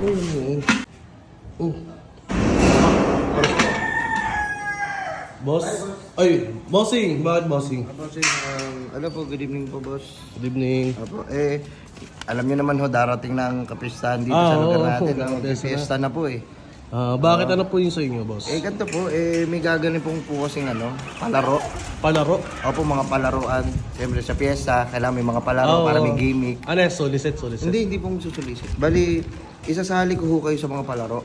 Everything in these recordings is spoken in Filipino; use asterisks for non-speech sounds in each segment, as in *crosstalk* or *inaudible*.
Mm. Mm. Boss? Ay, bossing! Bakit bossing? Bossing, um, ano po, good evening po, boss. Good evening. Apo, eh, alam niyo naman ho, darating na ang kapistahan dito Ah, sa lugar oo, natin. oo, Ang kapistahan fiesta na po eh. Ah, bakit ano po yung sa inyo, boss? Eh, ganito po, eh, may gaganin pong po kasing ano, palaro. Palaro? Opo, mga palaruan. Siyempre sa fiesta, kailangan may mga palaro Oo. para may gimmick. Ano yan? Solicit, solicit. Hindi, hindi pong susulisit. Bali, isasali ko ho kayo sa mga palaro.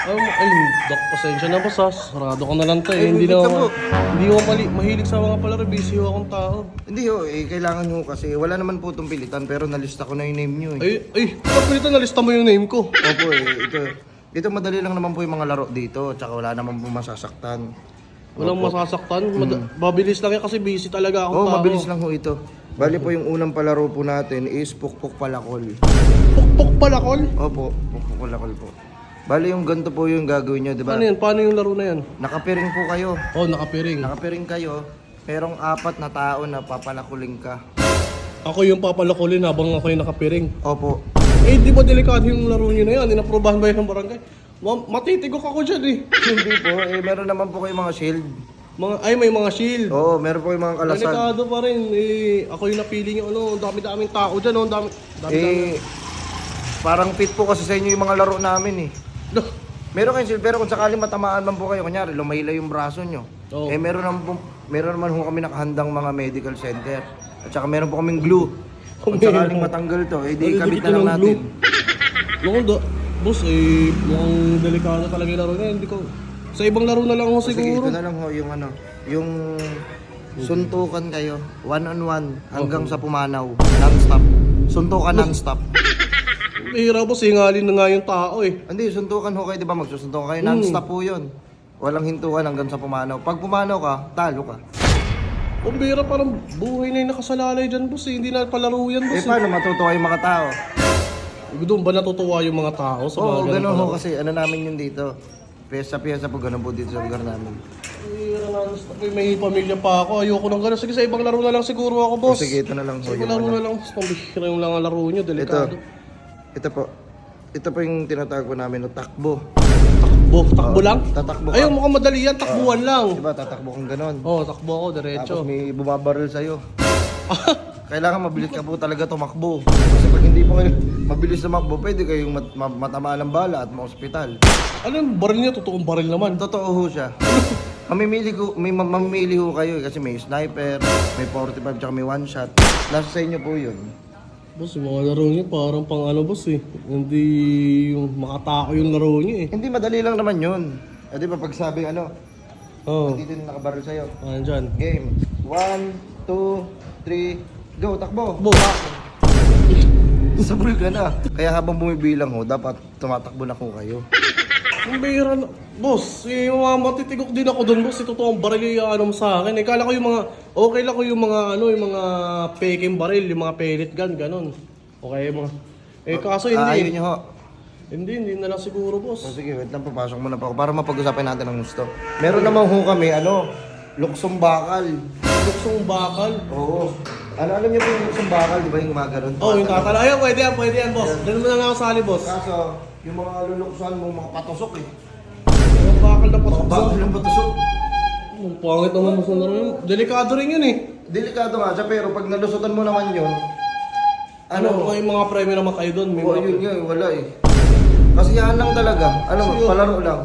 Um, ay, Dok, pasensya na boss ha. Sarado ko na lang eh. Ay, hindi wait na ka ako, po. hindi ako mali, mahilig sa mga palaro. Busy ho akong tao. Hindi ho, eh, kailangan ho kasi wala naman po itong pilitan pero nalista ko na yung name nyo eh. Ay, ay, kapag nito nalista mo yung name ko. Opo eh, ito. Ito madali lang naman po yung mga laro dito, tsaka wala naman po masasaktan. Walang masasaktan. Mad- Mabilis lang yan kasi busy talaga akong Oo, tao. mabilis lang ho ito. Bali po yung unang palaro po natin is Pukpuk Palakol. Pukpok palakol? Opo, Pukpuk Palakol po. Bali yung ganito po yung gagawin nyo, di ba? Ano yan? Paano yung laro na yan? Nakapiring po kayo. Oh, nakapiring. Nakapiring kayo, merong apat na tao na papalakuling ka. Ako yung papalakulin habang ako yung nakapiring. Opo. Eh, di ba delikado yung laro nyo na yan? Inaprobahan ba yan ng barangay? Ma- matitigok ako dyan eh. *laughs* Hindi po, eh meron naman po kayo mga shield. Mga, ay, may mga shield. Oo, meron po yung mga kalasag. Delikado pa rin. Eh, ako yung napili nyo. Ano, ang dami-daming tao dyan. Oh, dami, dami, Eh, parang fit po kasi sa inyo yung mga laro namin eh. Duh. Meron kayong shield, pero kung sakaling matamaan man po kayo, kunyari, lumayla yung braso nyo. Oo. Eh, meron naman, po, meron naman ho kami nakahandang mga medical center. At saka meron po kaming glue. Kung Meron. sakaling matanggal to, eh di kabit na lang ng natin. Mukhang da, boss, eh, mukhang delikado talaga yung laro na yan. Hindi ko, sa ibang laro na lang ako Sige, siguro. ito na lang ho, yung ano, yung suntukan kayo, one on one, hanggang sa pumanaw, non-stop. Suntukan non-stop. *laughs* Mahirap boss, hingalin na nga yung tao eh. Hindi, suntukan ho kayo, di ba? Magsusuntukan kayo, Hmm. non-stop po yun. Walang hintukan hanggang sa pumanaw. Pag pumanaw ka, talo ka. Ang bira parang buhay na yung nakasalalay dyan boss eh. Hindi na palaro yan Eh, boss eh. paano matutuwa yung mga tao? Doon ba natutuwa yung mga tao sa Oo, mga ganun ho kasi ano namin yun dito. Piyesa-piyesa po ganun po dito sa lugar namin. Na, ko, may pamilya pa ako. Ayoko nang gano'n. Sige, sa ibang laro na lang siguro ako O, boss. sige, ito na lang Yung laro ano. na lang. Pambihira yung lang ang laro nyo. Ito, Delikado. ito po. Ito po yung tinatawag po namin, no, takbo. Takbo. Takbo Oo, lang? Tatakbo ka. Ayun, mukhang madali yan. Takbuhan lang. Diba, tatakbo kang ganon. Oo, oh, takbo ako, diretso. Tapos may bumabaril sa'yo. *laughs* Kailangan mabilis ka po talaga tumakbo. Kasi pag hindi po kayo mabilis tumakbo, pwede kayong mat- ma- matamaan ng bala at ma-hospital. ano yung baril niya? Totoong baril naman. Totoo ho siya. *laughs* Mamimili ko, may ma- mamimili ho kayo eh, kasi may sniper, may 45 tsaka may one shot. Nasa sa inyo po yun. Boss, yung mga laro niyo parang pang ano boss eh. Hindi yung makatako yung laro niyo eh. Hindi madali lang naman yun. Eh, di ba pag sabi ano, Oo. Oh, dito yung nakabaril sa'yo. ano dyan? Game. 1, 2, 3, go, takbo. Takbo. *laughs* Sabol ka na. Kaya habang bumibilang ho, dapat tumatakbo na ho kayo. Ang bihira na. Boss, yung mga matitigok din ako doon, boss. Ito totoong baril yung ano mo sa akin. Eh, kala ko yung mga, okay lang ko yung mga, ano, yung mga peking baril, yung mga pellet gun, ganun. Okay, mga, eh, kaso Ah, hindi. nyo ho. Hindi, hindi na lang siguro, Oh, boss. sige, wait lang, papasok muna pa ako para mapag-usapan natin ang gusto. Meron naman ho kami, ano, luksong bakal. Luksong bakal. Oo. Ano, alam niyo po yung luksong bakal, di ba yung mga ganun? Oh, yung tatala. Ayun, pwede yan, pwede yan, boss. Ganun mo na lang ako sali, boss. Kaso, yung mga luluksuan mo, mga patusok eh. Yung bakal na Mga patok. bakal ng patusok. Ang pangit naman mo sa laro yun. Delikado rin yun eh. Delikado nga siya, pero pag nalusutan mo naman yun, Ano, ano, may mga premyo naman kayo doon. May Oo, mga... yun nga, eh, wala eh. Kasi yan lang talaga. Mo, Sige. palaro lang.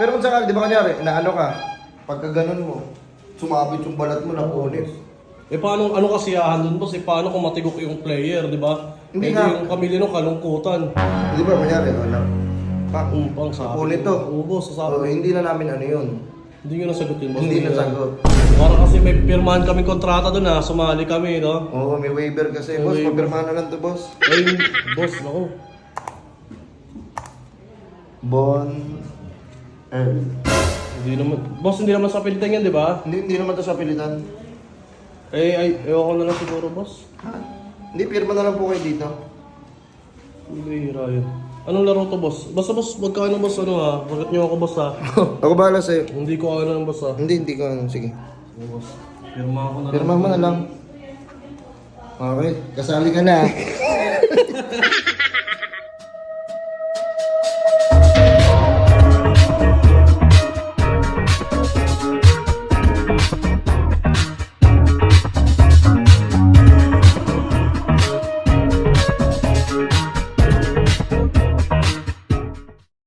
Pero kung sakali, di ba kanyari, na ano ka, pagka ganun mo, sumabit yung balat mo, napunit. Eh paano, ano kasiyahan doon boss? Eh paano kung matigok yung player, di ba? Hindi eh, nga. yung pamilya nung kalungkutan. Di ba kanyari, wala. Pa, Um, pang sabi. napunit to. Oo, boss, sasabi. hindi na namin ano yun. Hindi nyo nasagot yun, boss. Hindi na- nasagot. Para kasi may pirmahan kami kontrata doon ha, sumali kami, no? Oo, may waiver kasi. May boss, waiver. na lang to, boss. Ay, boss, ako. Bon. Eh. Hindi naman, boss, hindi naman sa pilitan yan, di ba? Hindi, hindi naman to sa pilitan. Eh, ay, ewan ko na lang siguro, boss. Ha? Hindi, pirma na lang po kayo dito. Hindi, hira yun. Anong laro to, boss? Basta, boss, magkano, boss, ano ha? Bakit nyo ako, boss, ha? *laughs* Ako bahala sa'yo. Hindi ko ano, boss, ha? Hindi, hindi ko ano. Sige. Sige, boss. Pirma ako na Pirma mo na lang. Okay, kasali ka na. *laughs*